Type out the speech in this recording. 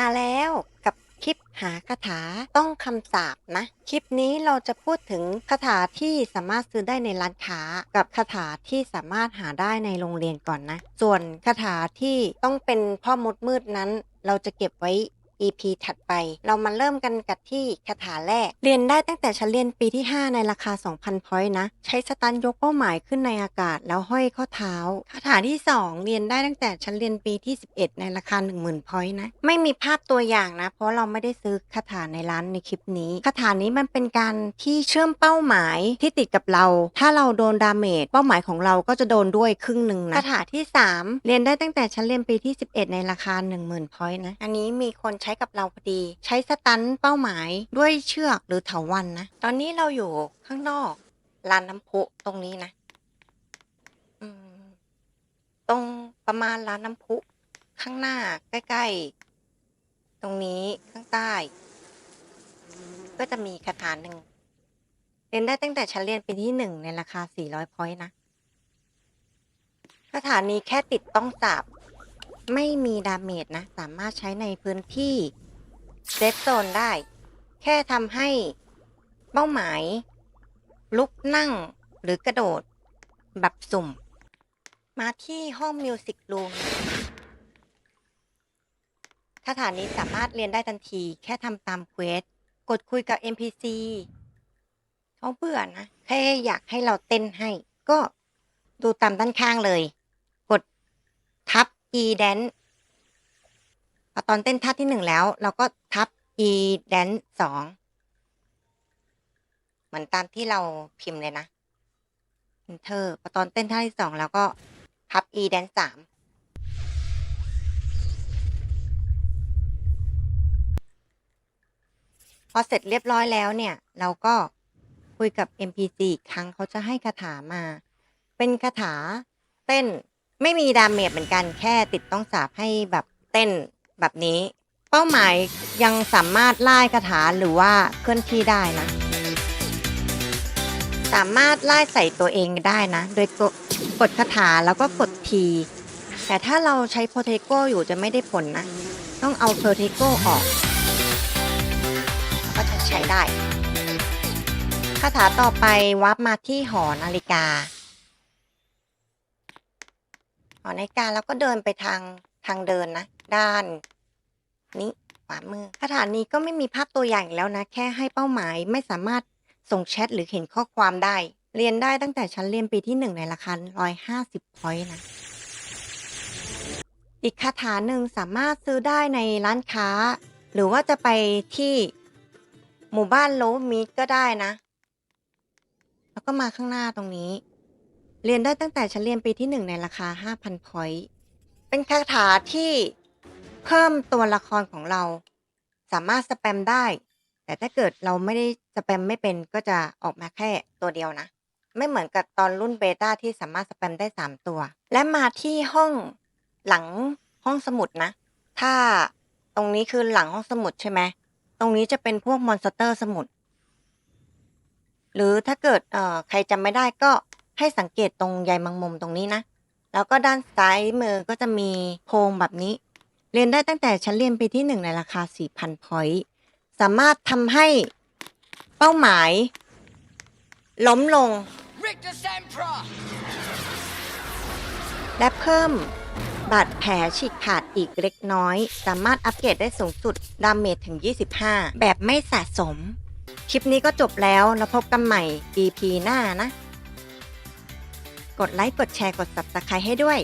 มาแล้วกับคลิปหาคาถาต้องคำสาปนะ คลิปนี้เราจะพูดถึงคาถาที่สามารถซื้อได้ในร้านค้า กับคาถาที่สามารถหาได้ในโรงเรียนก่อนนะ ส่วนคาถาที่ต้องเป็นพ่อมดมืดนั้น เราจะเก็บไว้ EP ถัดไป เรามาเริ่มกันกับที่คาถาแรก เรียนได้ตั้งแต่ชั้นเรียนปีที่ 5 ในราคา 2,000 พอยต์นะ ใช้สตันยกเป้าหมายขึ้นในอากาศแล้วห้อยข้อเท้า คาถาที่ 2 เรียนได้ตั้งแต่ชั้นเรียนปีที่ 11 ในราคา 10,000 พอยต์นะ ไม่มีภาพตัวอย่างนะ เพราะเราไม่ได้ซื้อคาถาในร้านในคลิปนี้ คาถานี้มันเป็นการที่เชื่อมเป้าหมายที่ติดกับเรา ถ้าเราโดนดาเมจเป้าหมายของเราก็จะโดนด้วยครึ่งหนึ่งนะคาถาที่ 3 เรียนได้ตั้งแต่ชั้นเรียนปีที่ 11 ในราคา 10,000 พอยต์นะ อันนี้มีคนใช้กับเราพอดี ใช้สตันเป้าหมายด้วยเชือกหรือเถาวันนะ ตอนนี้เราอยู่ข้างนอกลานน้ำพุตรงนี้นะตรงประมาณร้านน้ำพุข้างหน้าใกล้ ๆ ตรงนี้ข้างใต้ ก็จะมีคาถาหนึ่งเรียนได้ตั้งแต่ชั้นเรียนปีที่หนึ่งในราคา 400 พอยต์นะคาถานี้แค่ติดต้องสาบ ไม่มีดาเมจนะ สามารถใช้ในพื้นที่เซฟโซนได้ แค่ทำให้เป้าหมาย ลุกนั่งหรือกระโดด แบบสุ่ม มาที่ห้องมิวสิกรูมคาถานี้สามารถเรียนได้ทันที แค่ทำตามเควส กดคุยกับ NPC เขาเบื่อนะ แค่อยากให้เราเต้นให้ ก็ดูตามด้านข้างเลย e dance พอตอนเต้นท่าที่หนึ่งแล้ว เราก็ทับ e dance สองเหมือนตามที่เราพิมพ์เลยนะ enter พอตอนเต้นท่าที่สองแล้วก็ทับ e dance สามพอเสร็จเรียบร้อยแล้วเนี่ย เราก็คุยกับ NPC อีกครั้งเขาจะให้คาถามา เป็นคาถาเต้น ไม่มีดาเมจเหมือนกันแค่ติดต้องสาบให้แบบเต้นแบบนี้ เป้าหมายยังสามารถไล่คาถาหรือว่าเคลื่อนที่ได้นะ สามารถไล่ใส่ตัวเองได้นะ โดยกดกดคาถาแล้วก็กดที แต่ถ้าเราใช้โพเทโกอยู่จะไม่ได้ผลนะ ต้องเอาโพเทโกออก ก็จะใช้ได้คาถาต่อไปวับมาที่หอนาฬิกา อนาฬิกาแล้วก็เดินไปทางทางเดินนะ ด้าน นี้ขวามือคาถานี้ก็ไม่มีภาพตัวอย่างแล้วนะ แค่ให้เป้าหมายไม่สามารถส่งแชทหรือเห็นข้อความได้ เรียนได้ตั้งแต่ชั้นเรียนปีที่หนึ่งในราคา150พอยต์นะ อีกคาถาหนึ่งสามารถซื้อได้ในร้านค้า หรือว่าจะไปที่หมู่บ้านโลมิดก็ได้นะ แล้วก็มาข้างหน้าตรงนี้ เรียนได้ตั้งแต่ชั้นเรียนปีที่หนึ่งในราคา 5,000 พอยต์ เป็นคาถาที่เพิ่มตัวละครของเรา สามารถสแปมได้ แต่ถ้าเกิดเราไม่ได้สแปมไม่เป็นก็จะออกมาแค่ตัวเดียวนะ ไม่เหมือนกับตอนรุ่นเบต้าที่สามารถสแปมได้ 3 ตัว และมาที่ห้องหลังห้องสมุดนะ ถ้าตรงนี้คือหลังห้องสมุดใช่ไหม ตรงนี้จะเป็นพวกมอนสเตอร์สมุด หรือถ้าเกิดเอ่อใครจำไม่ได้ก็ ให้สังเกตตรงใยมังมุมตรงนี้นะ แล้วก็ด้านซ้ายมือก็จะมีโพรงแบบนี้ เรียนได้ตั้งแต่ชั้นเรียนปีที่หนึ่งในราคา 4,000 พอยต์สามารถทำให้เป้าหมาย ล้มลง Richter Sempra! และเพิ่มบาดแผลฉีกขาดอีกเล็กน้อย สามารถอัปเกรดได้สูงสุด ดาเมจถึง 25 แบบไม่สะสม คลิปนี้ก็จบแล้ว แล้วพบกันใหม่ EP หน้านะ กดไลค์ กดแชร์ กด Subscribe ให้ด้วย